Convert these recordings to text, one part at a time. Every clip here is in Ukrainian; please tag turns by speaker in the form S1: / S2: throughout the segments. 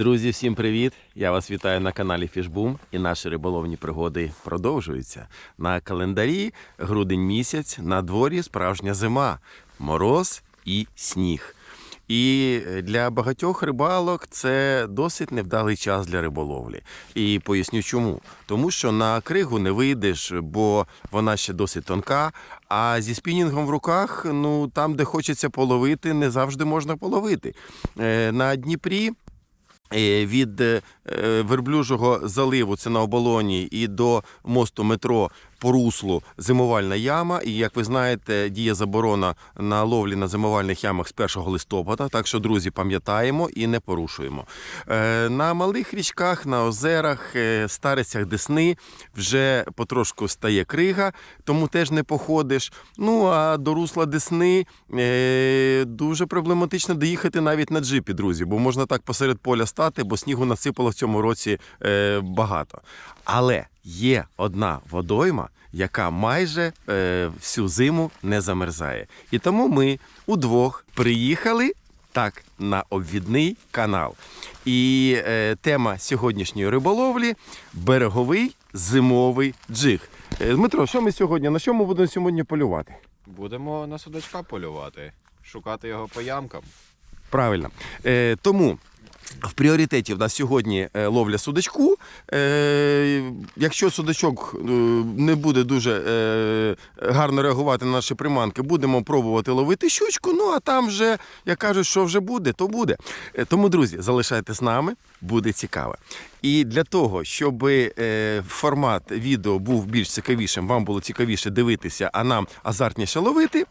S1: Друзі, всім привіт! Я вас вітаю на каналі Фішбум і наші риболовні пригоди продовжуються. На календарі грудень місяць, на дворі справжня зима, мороз і сніг. І для багатьох рибалок це досить невдалий час для риболовлі. І поясню чому. Тому що на кригу не вийдеш, бо вона ще досить тонка. А зі спінінгом в руках, ну там, де хочеться половити, не завжди можна половити. Е, На Дніпрі від е, верблюжого заливу, це на оболоні, і до мосту метро по руслу зимувальна яма. І як ви знаєте, діє заборона на ловлі на зимувальних ямах з 1 листопада. Так що, друзі, пам'ятаємо і не порушуємо. Е, На малих річках, на озерах, е, старицях Десни вже потрошку стає крига, тому теж не походиш. Ну а до русла Десни е, дуже проблематично доїхати навіть на джипі, друзі, бо можна так посеред поля стати, бо снігу насипало в цьому році е, багато. Але є одна водойма, яка майже е, всю зиму не замерзає. І тому ми удвох приїхали так на обвідний канал. І е, тема сьогоднішньої риболовлі береговий зимовий джиг. Е, Дмитро, що ми сьогодні? На що ми будемо сьогодні полювати?
S2: Будемо на судачка полювати, шукати його по ямкам.
S1: Правильно. Е, тому в пріоритеті в нас сьогодні е, ловля судачку. Е, якщо судачок е, не буде дуже гарно реагувати на наші приманки, будемо пробувати ловити щучку. Ну а там вже, як кажуть, що вже буде, то буде. Тому, друзі, залишайтесь з нами, буде цікаво. І для того, щоб формат відео був більш цікавішим, вам було цікавіше дивитися, а нам азартніше ловити.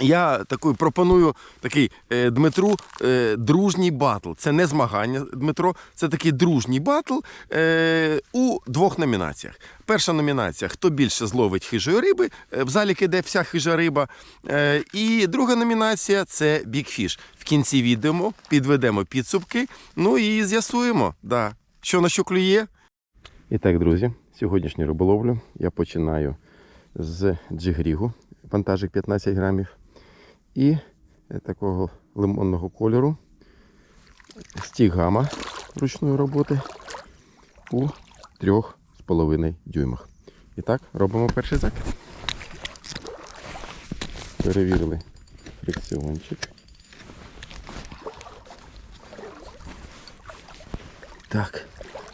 S1: Я такий пропоную такий е, Дмитру е, дружній батл. Це не змагання, Дмитро, це такий дружній батл е, у двох номінаціях. Перша номінація хто більше зловить хижої риби, е, в залік іде вся хижа риба. Е, і друга номінація це бікфіш. В кінці відео підведемо підсумки, ну і з'ясуємо, да, що на що клює. І так, друзі, сьогоднішню риболовлю я починаю з джигрігу, вантажик 15 грамів, і е, такого лимонного кольору стігама ручної роботи у 3,5 дюймах. І так, робимо перший закид. Перевірили фрикціончик. Так,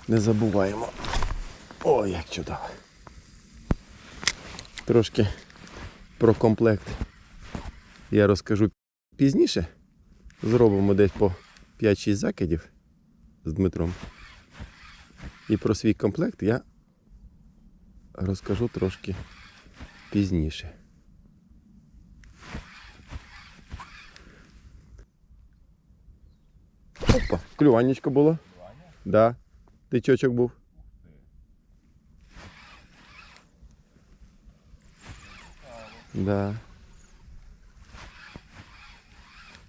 S1: не забуваємо. Ой, як чудово. Трошки про комплект я розкажу пізніше. Зробимо десь по 5-6 закидів з Дмитром. І про свій комплект я розкажу трошки пізніше. Опа, клюванечко було. Да. Тичочок був. Да.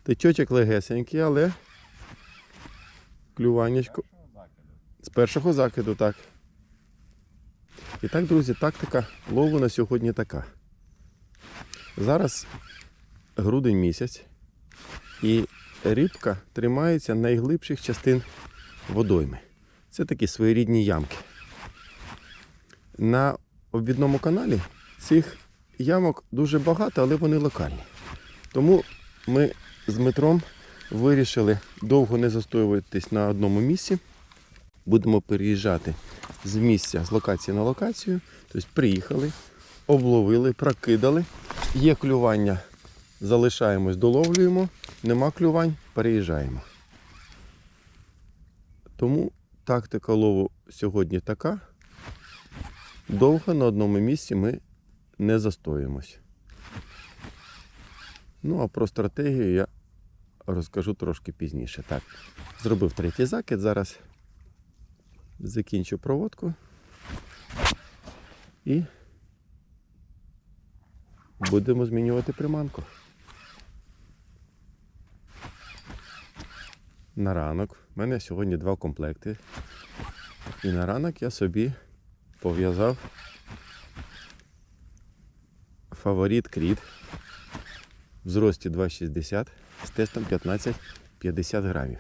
S1: Тичочок легесенький, але клюванечко з першого закиду, так. І так, друзі, тактика лову на сьогодні така. Зараз грудень місяць, і рибка тримається найглибших частин водойми. Це такі своєрідні ямки. На обвідному каналі цих ямок дуже багато, але вони локальні. Тому ми з Дмитром вирішили довго не застоюватись на одному місці. Будемо переїжджати з місця, з локації на локацію. Тобто приїхали, обловили, прокидали. Є клювання, залишаємось, доловлюємо. Нема клювань, переїжджаємо. Тому тактика лову сьогодні така. Довго на одному місці ми не застоїмось. Ну, а про стратегію я розкажу трошки пізніше. Так, зробив третій закид, зараз закінчу проводку і будемо змінювати приманку. На ранок. У мене сьогодні два комплекти. І на ранок я собі пов'язав фаворит кріт в зрості 2,60 з тестом 15-50 грамів.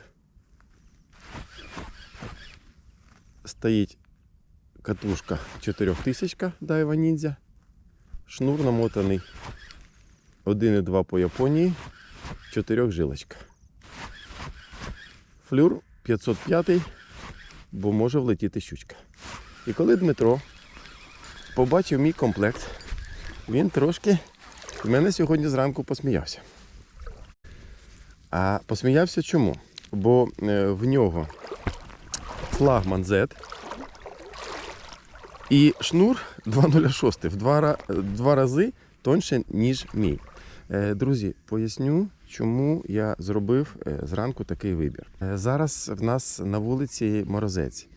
S1: стоїть катушка 4000 Daiwa Ninja. Шнур намотаний 1,2 по Японії, 4 жилочка. Флюр 505, бо може влетіти щучка. І коли Дмитро побачив мій комплект, він трошки в мене сьогодні зранку посміявся. А посміявся чому? Бо е, в нього флагман Z і шнур 206 в два, два рази тоньше, ніж мій. Е, Друзі, поясню, чому я зробив е, зранку такий вибір. Зараз в нас на вулиці морозець.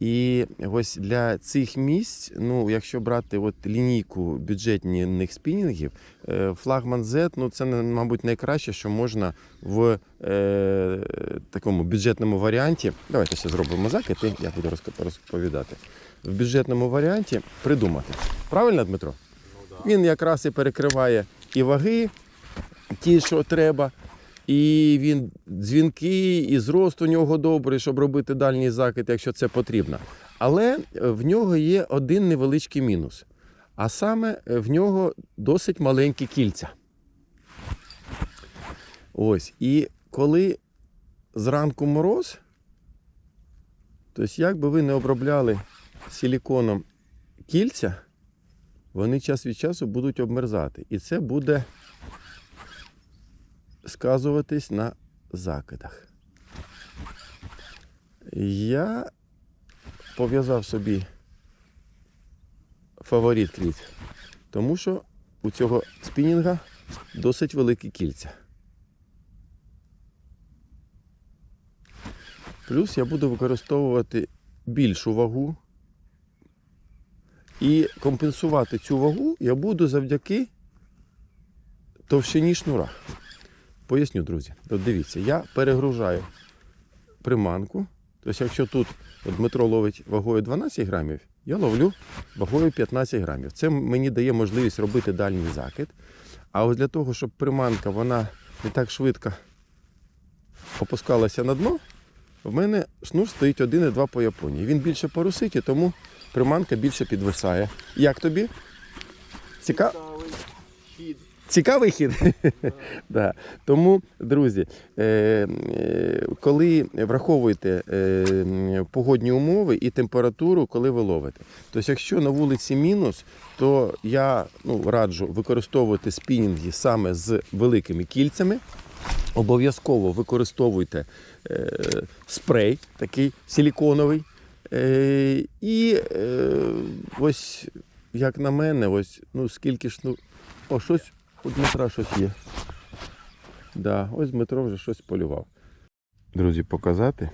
S1: І ось для цих місць, ну якщо брати от лінійку бюджетних спінінгів, е, флагман Z, ну це мабуть найкраще, що можна в е, такому бюджетному варіанті. Давайте ще зробимо закид, і я буду розповідати. В бюджетному варіанті придумати. Правильно, Дмитро? Він якраз і перекриває і ваги, ті, що треба. І він дзвінки, і зрост у нього добрий, щоб робити дальній закид, якщо це потрібно. Але е, в нього є один невеличкий мінус. А саме е, в нього досить маленькі кільця. Ось. І коли зранку мороз, тобто як би ви не обробляли силіконом кільця, вони час від часу будуть обмерзати. І це буде сказуватись на закидах. Я пов'язав собі фаворит кліт, тому що у цього спінінга досить великі кільця. Плюс я буду використовувати більшу вагу. І компенсувати цю вагу я буду завдяки товщині шнура. Поясню, друзі. От дивіться, я перегружаю приманку. Тобто, якщо тут Дмитро ловить вагою 12 грамів, я ловлю вагою 15 грамів. Це мені дає можливість робити дальній закид. А ось для того, щоб приманка вона не так швидко опускалася на дно, в мене шнур стоїть 1,2 по Японії. Він більше порусить, тому приманка більше підвисає. Як тобі? Цікаво? Цікавий хід. да. Тому, друзі, е, е, коли враховуєте е, погодні умови і температуру, коли ви ловите. Тобто, якщо на вулиці мінус, то я ну, раджу використовувати спінінги саме з великими кільцями. Обов'язково використовуйте спрей, такий силіконовий. І ось, як на мене, ось, ну скільки ж, ну, о, щось у Дмитра щось є. Да, ось Дмитро вже щось полював. Друзі, показати.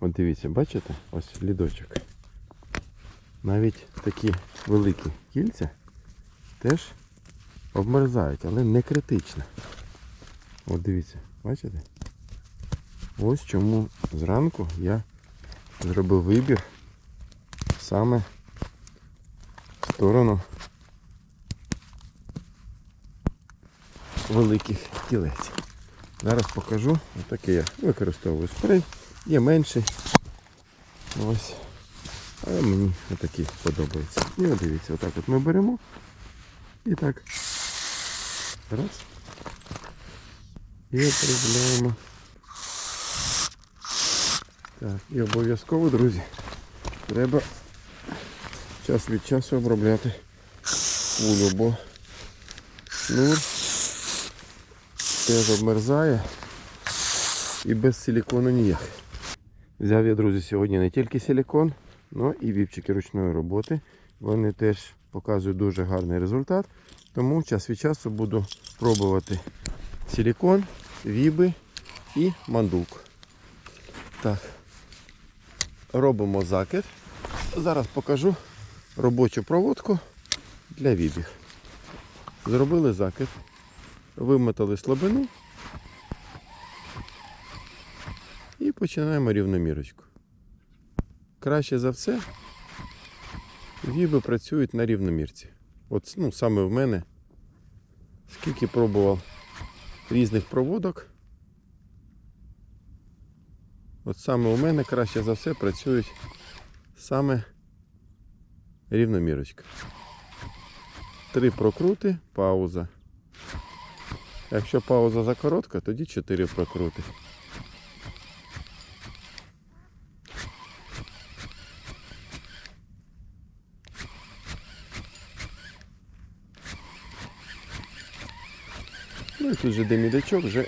S1: От дивіться, бачите? Ось лідочок. Навіть такі великі кільця теж обмерзають, але не критично. От дивіться, бачите? Ось чому зранку я зробив вибір саме в сторону великих кілець. Зараз покажу. Отакий я використовую спрей. Є менший. Ось. Але мені отакий подобається. І от дивіться, отак от ми беремо. І так. Раз. І обробляємо. Так, і обов'язково, друзі, треба час від часу обробляти кулю, бо шнур теж обмерзає і без силікону ніяк. Взяв я, друзі, сьогодні не тільки силікон, але і віпчики ручної роботи. Вони теж показують дуже гарний результат. Тому час від часу буду пробувати силікон, віби і мандулку. Так. Робимо закид. Зараз покажу робочу проводку для вібів. Зробили закид, вимотали слабину і починаємо рівномірочку. Краще за все віби працюють на рівномірці. От ну, саме в мене, скільки пробував різних проводок, от саме у мене краще за все працюють саме рівномірочка. Три прокрути, пауза. Якщо пауза закоротка, тоді чотири прокрути. Ну і тут же демідачок, вже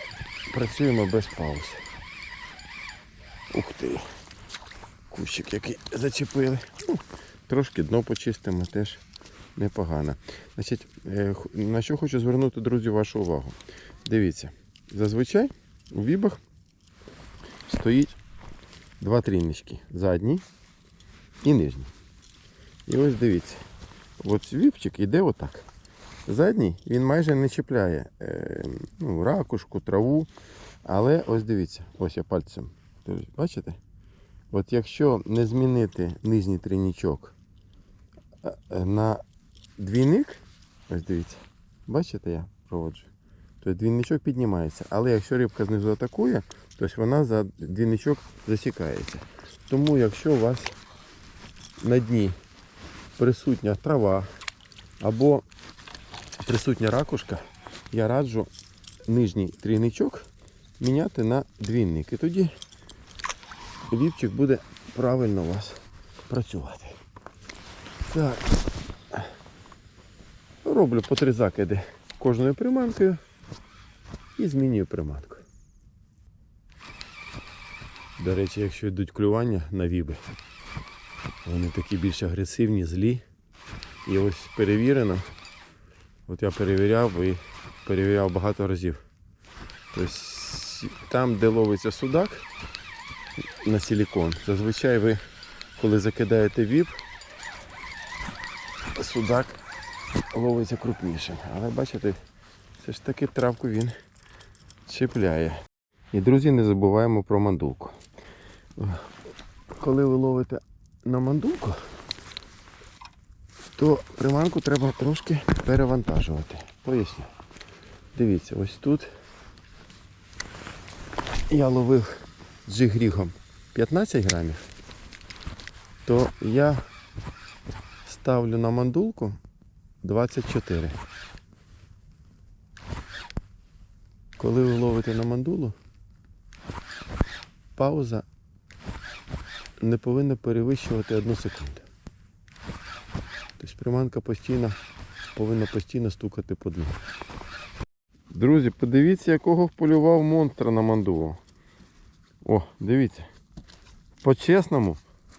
S1: працюємо без пауз. Ух ти. Кущик який зачепили. Ну, трошки дно почистимо теж непогано. Значить, е, на що хочу звернути, друзі, вашу увагу. Дивіться, зазвичай у вібах стоїть два трійнички. Задній і нижній. І ось дивіться. От віпчик іде отак. Задній він майже не чіпляє е, ну, ракушку, траву. Але ось дивіться, ось я пальцем. Бачите? От якщо не змінити нижній трійничок е, е, на двійник, ось дивіться, бачите, я проводжу. Тобто двійничок піднімається. Але якщо рибка знизу атакує, то вона за двійничок засікається. Тому якщо у вас на дні присутня трава або присутня ракушка, я раджу нижній трійничок міняти на двійник. І тоді ліпчик буде правильно у вас працювати. Так. Роблю по три закиди кожною приманкою і змінюю приманку. До речі, якщо йдуть клювання на віби, вони такі більш агресивні, злі. І ось перевірено. От я перевіряв і перевіряв багато разів. Тобто там, де ловиться судак на силікон, зазвичай ви, коли закидаєте віп, судак ловиться крупнішим. Але бачите, все ж таки травку він чіпляє. І, друзі, не забуваємо про мандулку. Коли ви ловите на мандулку, то приманку треба трошки перевантажувати. Поясню. Дивіться, ось тут я ловив джигрігом 15 грамів, то я ставлю на мандулку 24. Коли ви ловите на мандулу, пауза не повинна перевищувати одну секунду. Тобто приманка постійно повинна постійно стукати по дну. Друзі, подивіться, якого вполював монстра на мандулу. О, дивіться. По-чесному,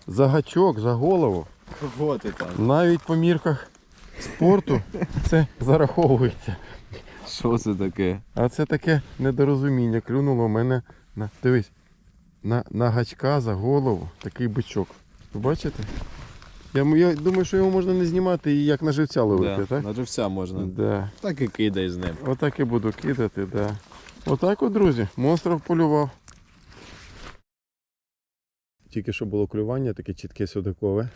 S1: за гачок, за голову,
S2: Кого ти там?
S1: навіть по мірках спорту це зараховується.
S2: Що це таке?
S1: А це таке недорозуміння. Клюнуло в мене на. Дивись, на, на гачка за голову такий бичок. Ви бачите? Я, я думаю, що його можна не знімати і як на живця ловити, так?
S2: На живця можна.
S1: Да.
S2: Так і кидай з ним.
S1: Отак і буду кидати, да. Отак от, друзі, монстра полював. Тільки що було клювання, таке чітке судакове.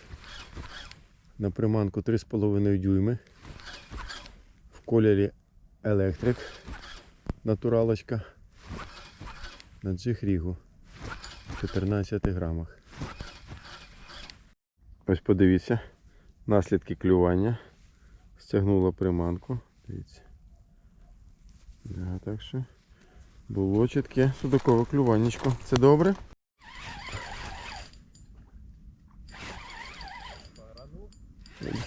S1: На приманку 3,5 дюйми. В кольорі електрик. Натуралочка. На джихрігу. В 14 грамах. Ось подивіться. Наслідки клювання. Стягнула приманку. Дивіться. Так що було чітке судакове клюванечко. Це добре?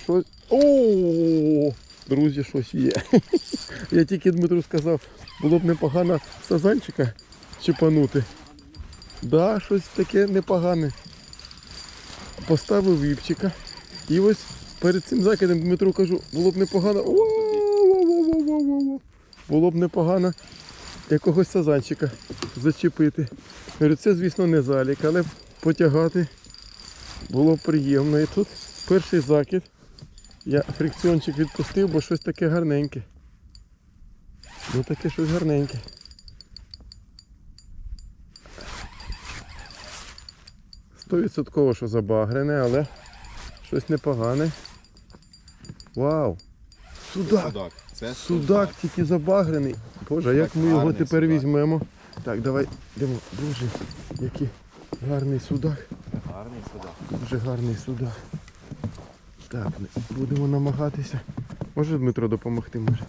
S1: Щось... О, друзі, щось є. Я тільки Дмитру сказав, було б непогано сазанчика чіпанути. Да, щось таке непогане. Поставив віпчика. І ось перед цим закидом Дмитру кажу, було б непогано. Було б непогано якогось сазанчика зачепити. Говорю, це, звісно, не залік, але потягати було б приємно. І тут перший закид. Я фрикціончик відпустив, бо щось таке гарненьке. Ну таке щось гарненьке. Стовідсотково, що забагрене, але щось непогане. Вау! Судак!
S2: Судак. Це
S1: Судак тільки забагрений. Боже, а як ми його тепер
S2: судак.
S1: візьмемо? Так, давай йдемо. Боже, який гарний судак.
S2: Гарний судак.
S1: Дуже гарний судак. Так, будемо намагатися. Може Дмитро допомогти може?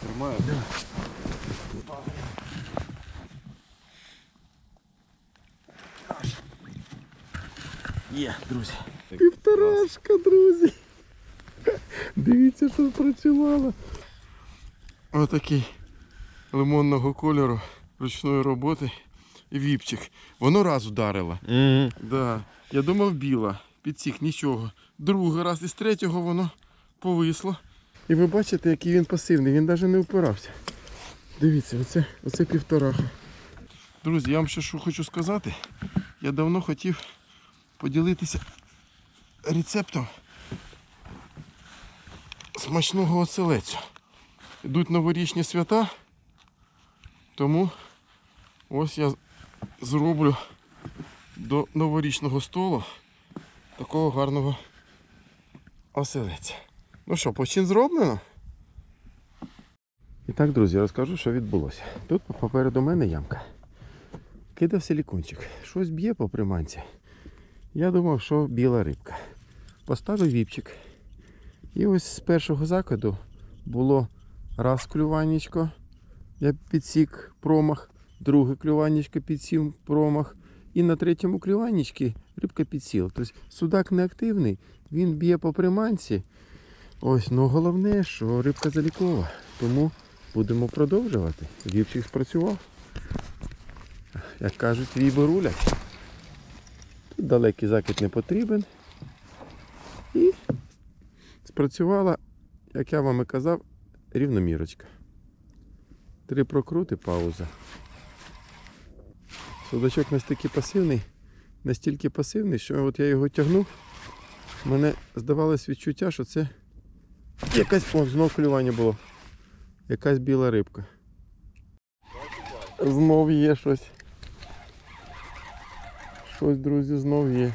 S2: Тримаю.
S1: Є, друзі. Півторашка, друзі. Дивіться, що спрацювало. Отакий лимонного кольору ручної роботи віпчик. Воно раз ударило. Да. Я думав біла. Підсік нічого. Другий раз із третього воно повисло. І ви бачите, який він пасивний, він навіть не впирався. Дивіться, оце, оце півтораха. Друзі, я вам ще що хочу сказати. Я давно хотів поділитися рецептом смачного оселецю. Йдуть новорічні свята, тому ось я зроблю до новорічного столу такого гарного оселеця. Ну що, почин зроблено? І так, друзі, розкажу, що відбулося. Тут попереду мене ямка. Кидав силікончик. Щось б'є по приманці. Я думав, що біла рибка. Поставив віпчик. І ось з першого закиду було раз клюванечко. Я підсік промах, друге клюванечко підсів промах. І на третьому клюванечці рибка підсіла. Тобто судак не активний, він б'є по приманці. Ось, ну головне, що рибка залікова. Тому будемо продовжувати. Віпчик спрацював. Як кажуть, віби рулять. Тут далекий закид не потрібен. І спрацювала, як я вам і казав, рівномірочка. Три прокрути, пауза. Судачок настільки пасивний, настільки пасивний, що от я його тягнув. Мене здавалось відчуття, що це якась о, знов клювання було. Якась біла рибка. Знов є щось. Щось, друзі, знов є.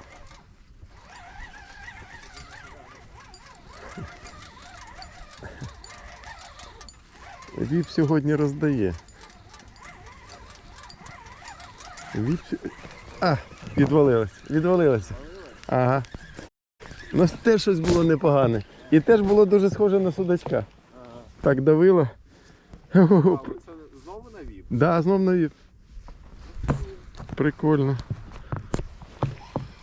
S1: Віп сьогодні роздає. Сь- А, відвалилось, відвалилося. Ага. Ну теж щось було непогане. І теж було дуже схоже на судачка. Так давило. Хо-хо-хо.
S2: Це знову навів?
S1: Да, знов навів. Прикольно.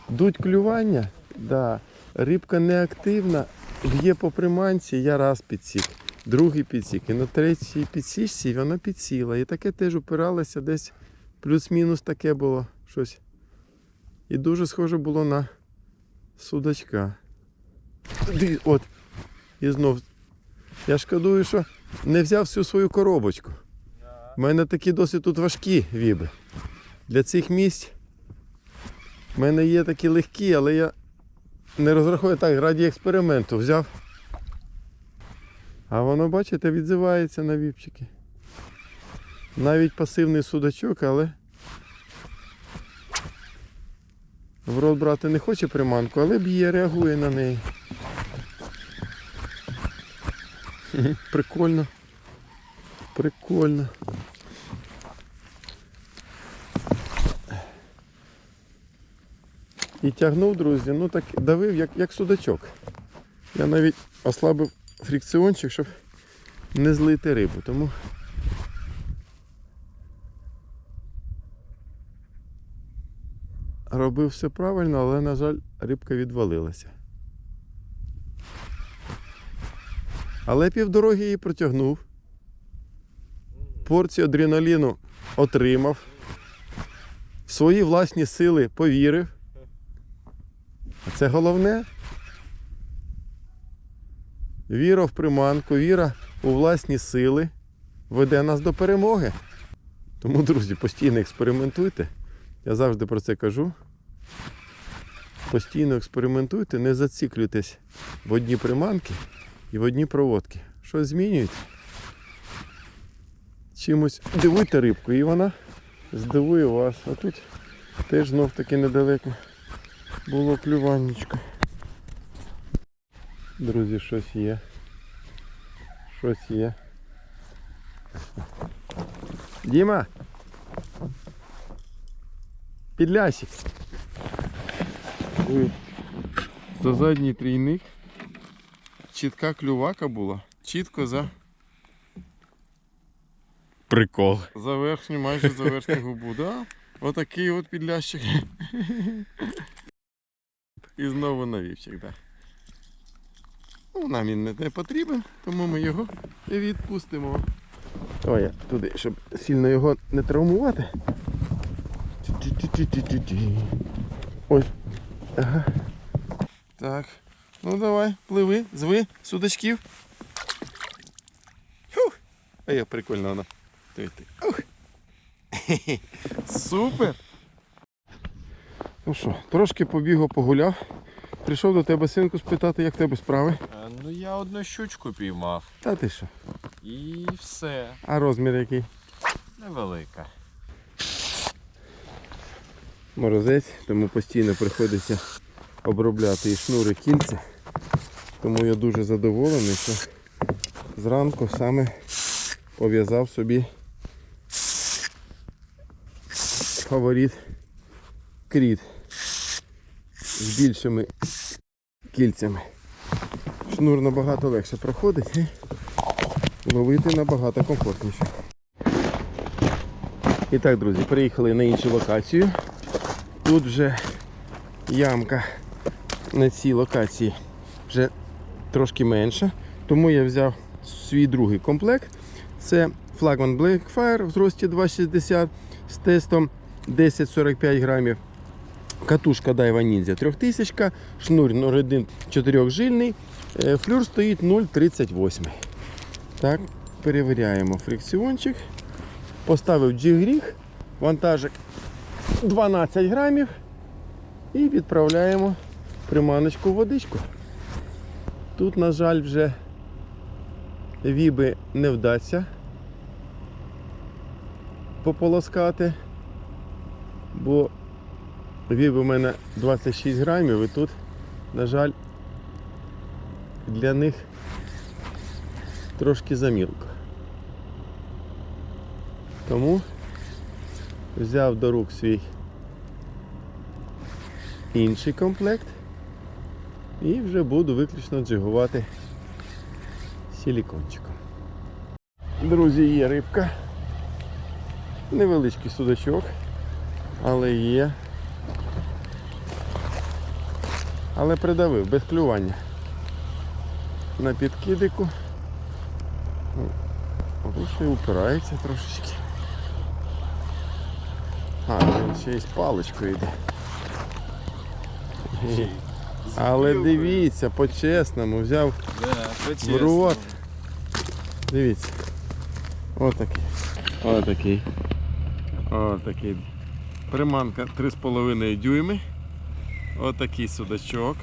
S1: Дуть клювання, да. рибка неактивна, б'є по приманці, я раз підсік, другий підсік. І на третій підсічці вона підсіла. І таке теж упиралося десь плюс-мінус таке було щось. І дуже схоже було на судачка. От. І знов. Я шкодую, що не взяв всю свою коробочку. У мене такі досить тут важкі віби. Для цих місць в мене є такі легкі, але я не розраховую так, раді експерименту взяв. А воно, бачите, відзивається на віпчики. Навіть пасивний судачок, але в рот брати не хоче приманку, але б'є, реагує на неї. Прикольно. Прикольно. І тягнув, друзі, ну так давив, як, як судачок. Я навіть ослабив фрикціончик, щоб не злити рибу. Тому робив все правильно, але, на жаль, рибка відвалилася. Але півдороги її протягнув. Порцію адреналіну отримав. В свої власні сили повірив. А це головне. Віра в приманку, віра у власні сили веде нас до перемоги. Тому, друзі, постійно експериментуйте. Я завжди про це кажу. Постійно експериментуйте, не зациклюйтесь в одні приманки і в одні проводки. Щось змінюйте. Чимось дивуйте рибку, і вона здивує вас. А тут теж знов таки недалеко було клюваннячко. Друзі, щось є. Щось є. Діма! Підлясик. Ой. За задній трійник. Чітка клювака була. Чітко за.
S2: Прикол.
S1: За верхню, майже за верхню губу, да? Отакий от підлящик. І знову навівчик, да. Ну, нам він не, не потрібен, тому ми його і відпустимо. Я туди, щоб сильно його не травмувати. Ось. Ага. Так. Ну давай, пливи, зви судачків. Фух. А я прикольно вона. Ти, ти. Ух. Супер. Ну що, трошки побігав, погуляв. Прийшов до тебе синку спитати, як тебе справи.
S2: Е, Ну я одну щучку піймав.
S1: Та ти що?
S2: І все.
S1: А розмір який?
S2: Невелика.
S1: Морозець, тому постійно приходиться обробляти і шнури кільця. Тому я дуже задоволений, що зранку саме пов'язав собі фаворит кріт з більшими кільцями. Шнур набагато легше проходить і ловити набагато комфортніше. І так, друзі, приїхали на іншу локацію. Тут вже ямка на цій локації вже трошки менша. Тому я взяв свій другий комплект. Це флагман Blackfire в зрості 2,60 з тестом 10-45 грамів. Катушка Daiwa Ninja 3000, шнур 01 4 е, флюр стоїть 0,38. Так, перевіряємо фрикціончик. Поставив G-гріх, вантажик 12 грамів і відправляємо приманочку в водичку. Тут, на жаль, вже віби не вдасться пополоскати, бо віби у мене 26 грамів і тут, на жаль, для них трошки замілко. Тому взяв до рук свій інший комплект і вже буду виключно джигувати силікончиком. Друзі, є рибка. Невеличкий судачок, але є. Але придавив без клювання. На підкидику. Ну, і упирається трошечки. А, він ще й з паличкою йде. Але дивіться, по-чесному, взяв в рот. Дивіться. Отакий. Отакий. Отакий. Приманка 3,5 дюйми. Отакий судачок.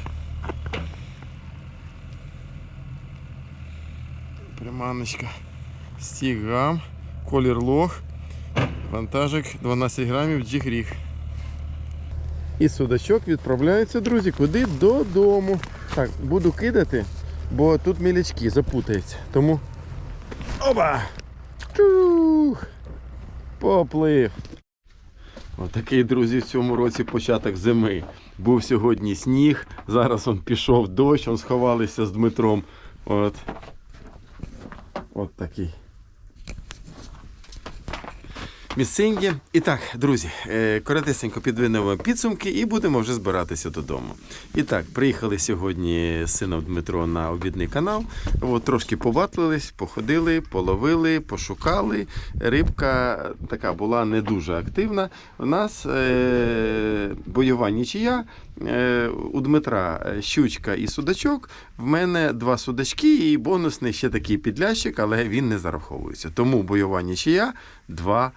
S1: Приманочка. Стігам. Колір лох. Вантажик 12 грамів джигріх. І судачок відправляється, друзі, куди? Додому. Так, буду кидати, бо тут мілячки запутаються. Тому. Оба! Чух! Поплив. Отакий, друзі, в цьому році початок зими. Був сьогодні сніг, зараз он пішов дощ, он сховалися з Дмитром. От. От такий. Місцинки. І так, друзі, е, коротесенько підвинемо підсумки і будемо вже збиратися додому. І так, приїхали сьогодні з сином Дмитро на обідний канал. От, трошки побатлились, походили, половили, пошукали. Рибка така була не дуже активна. У нас е, бойова нічия. Е, у Дмитра е, щучка і судачок. В мене два судачки і бонусний ще такий підлящик, але він не зараховується. Тому бойова нічия 2-2.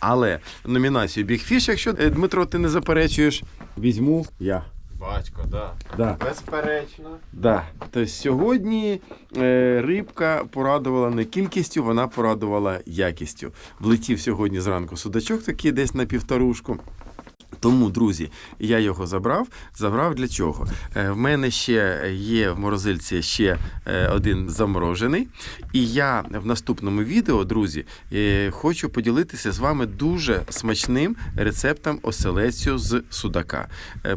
S1: Але номінацію Fish, якщо е, Дмитро, ти не заперечуєш, візьму я.
S2: Батько, да.
S1: Да.
S2: Безперечно.
S1: Да. Тобто сьогодні е, рибка порадувала не кількістю, вона порадувала якістю. Влетів сьогодні зранку судачок такий десь на півторушку. Тому, друзі, я його забрав. Забрав для чого? Е, В мене ще є в морозильці ще е, один заморожений. І я в наступному відео, друзі, е, хочу поділитися з вами дуже смачним рецептом оселецю з судака.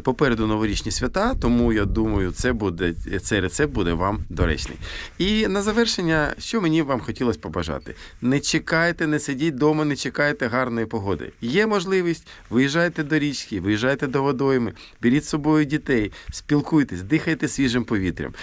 S1: Попереду новорічні свята, тому я думаю, це буде, цей рецепт буде вам доречний. І на завершення, що мені вам хотілося побажати: не чекайте, не сидіть вдома, не чекайте гарної погоди. Є можливість, виїжджайте до річки, виїжджайте до водойми, беріть з собою дітей, спілкуйтесь, дихайте свіжим повітрям.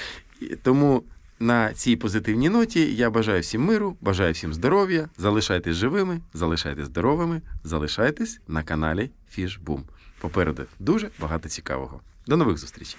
S1: Тому на цій позитивній ноті я бажаю всім миру, бажаю всім здоров'я. Залишайтесь живими, залишайтесь здоровими, залишайтесь на каналі Фішбум. Попереду дуже багато цікавого. До нових зустрічей!